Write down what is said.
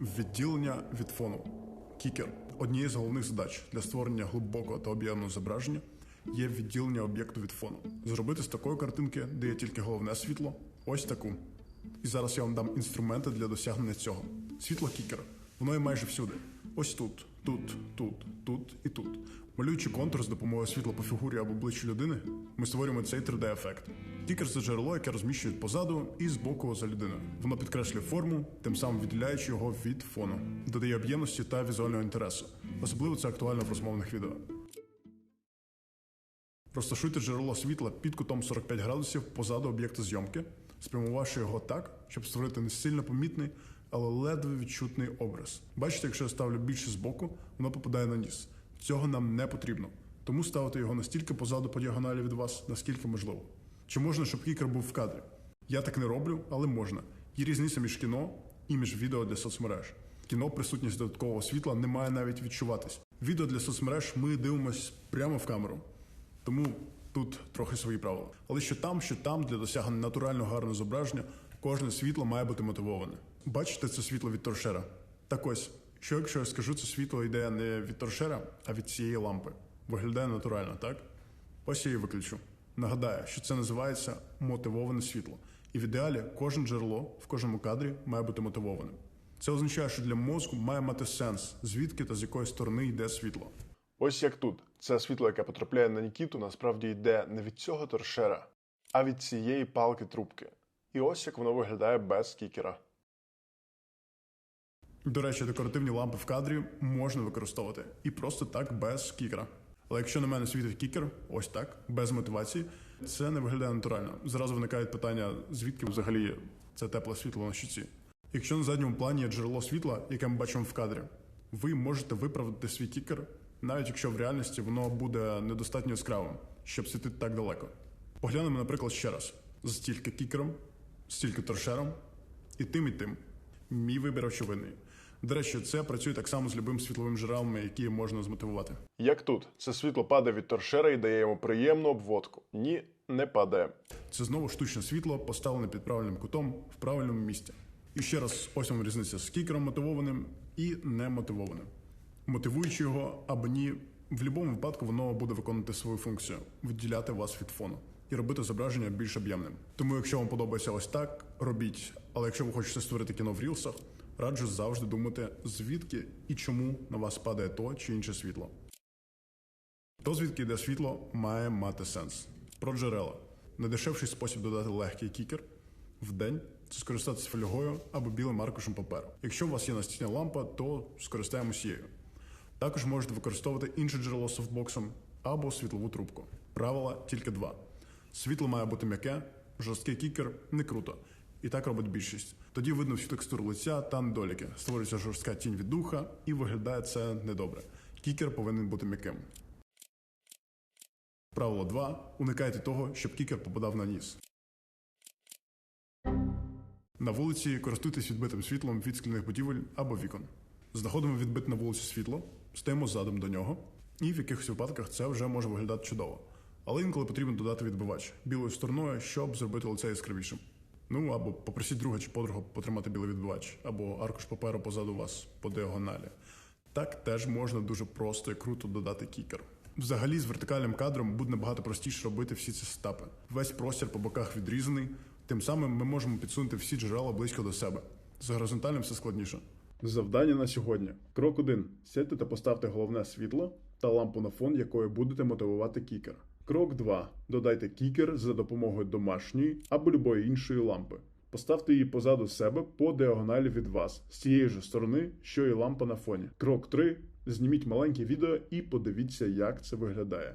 Відділення від фону. Кікер. Однією з головних задач для створення глибокого та об'ємного зображення є відділення об'єкту від фону. Зробити з такої картинки, де є тільки головне світло, ось таку. І зараз я вам дам інструменти для досягнення цього. Світло кікера. Воно є майже всюди. Ось тут, тут, тут, тут і тут. Малюючи контур з допомогою світла по фігурі або обличчю людини, ми створюємо цей 3D-ефект. Кікер це джерело, яке розміщують позаду і збоку за людиною. Воно підкреслює форму, тим самим відділяючи його від фону, додає об'ємності та візуального інтересу. Особливо це актуально в розмовних відео. Розташуйте джерело світла під кутом 45 градусів позаду об'єкта зйомки, спрямувавши його так, щоб створити не сильно помітний, але ледве відчутний образ. Бачите, якщо я ставлю більше збоку, воно попадає на ніс. Цього нам не потрібно. Тому ставити його настільки позаду по діагоналі від вас, наскільки можливо. Чи можна, щоб кікер був в кадрі? Я так не роблю, але можна. Є різниця між кіно і між відео для соцмереж. Кіно присутність додаткового світла не має навіть відчуватись. Відео для соцмереж ми дивимось прямо в камеру. Тому тут трохи свої правила. Але що там, що там, для досягнення натурального гарного зображення, кожне світло має бути мотивоване. Бачите це світло від торшера? Так ось, що якщо я скажу, це світло йде не від торшера, а від цієї лампи. Виглядає натурально, так? Ось я її виключу. Нагадаю, що це називається мотивоване світло. І в ідеалі кожне джерело в кожному кадрі має бути мотивованим. Це означає, що для мозку має мати сенс, звідки та з якої сторони йде світло. Ось як тут. Це світло, яке потрапляє на Нікіту, насправді йде не від цього торшера, а від цієї палки трубки. І ось як воно виглядає без кікера. До речі, декоративні лампи в кадрі можна використовувати і просто так без кікера. Але якщо на мене світить кікер, ось так, без мотивації, це не виглядає натурально. Зразу виникає питання, звідки взагалі це тепле світло на щиці. Якщо на задньому плані є джерело світла, яке ми бачимо в кадрі, ви можете виправдати свій кікер, навіть якщо в реальності воно буде недостатньо яскравим, щоб світити так далеко. Поглянемо, наприклад, ще раз: стільки кікером, стільки торшером, і тим, і тим. Мій вибір очевидний. До речі, це працює так само з любим світловим джерелами, які можна змотивувати. Як тут, це світло падає від торшера і дає йому приємну обводку. Ні, не падає. Це знову штучне світло, поставлене під правильним кутом в правильному місці. І ще раз, ось вам різниця з кікером мотивованим і немотивованим. Мотивуючи його або ні, в будь-якому випадку воно буде виконувати свою функцію відділяти вас від фону і робити зображення більш об'ємним. Тому, якщо вам подобається ось так, робіть. Але якщо ви хочете створити кіно в рілсах, раджу завжди думати, звідки і чому на вас падає то чи інше світло. То, звідки йде світло, має мати сенс. Про джерела. Найдешевший спосіб додати легкий кікер в день це скористатися фольгою або білим аркушем паперу. Якщо у вас є настільна лампа, то скористаємось її. Також можете використовувати інше джерело софтбоксом або світлову трубку. Правила тільки два: світло має бути м'яке, жорсткий кікер не круто. І так робить більшість. Тоді видно всю текстуру лиця та недоліки. Створюється жорстка тінь від духа і виглядає це недобре. Кікер повинен бути м'яким. Правило 2. Уникайте того, щоб кікер попадав на ніс. На вулиці користуйтесь відбитим світлом від скляних будівель або вікон. Знаходимо відбите на вулиці світло, стоїмо задом до нього, і в якихось випадках це вже може виглядати чудово. Але інколи потрібно додати відбивач білою стороною, щоб зробити лице яскравішим. Ну або попросіть друга чи подруга потримати білий відбивач, або аркуш паперу позаду вас по діагоналі. Так теж можна дуже просто і круто додати кікер. Взагалі, з вертикальним кадром буде набагато простіше робити всі ці сетапи. Весь простір по боках відрізаний. Тим самим ми можемо підсунути всі джерела близько до себе. З горизонтальним все складніше. Завдання на сьогодні. Крок 1. Сядьте та поставте головне світло та лампу на фон, якою будете мотивувати кікер. Крок 2. Додайте кікер за допомогою домашньої або любої іншої лампи. Поставте її позаду себе по діагоналі від вас, з тієї ж сторони, що і лампа на фоні. Крок 3. Зніміть маленьке відео і подивіться, як це виглядає.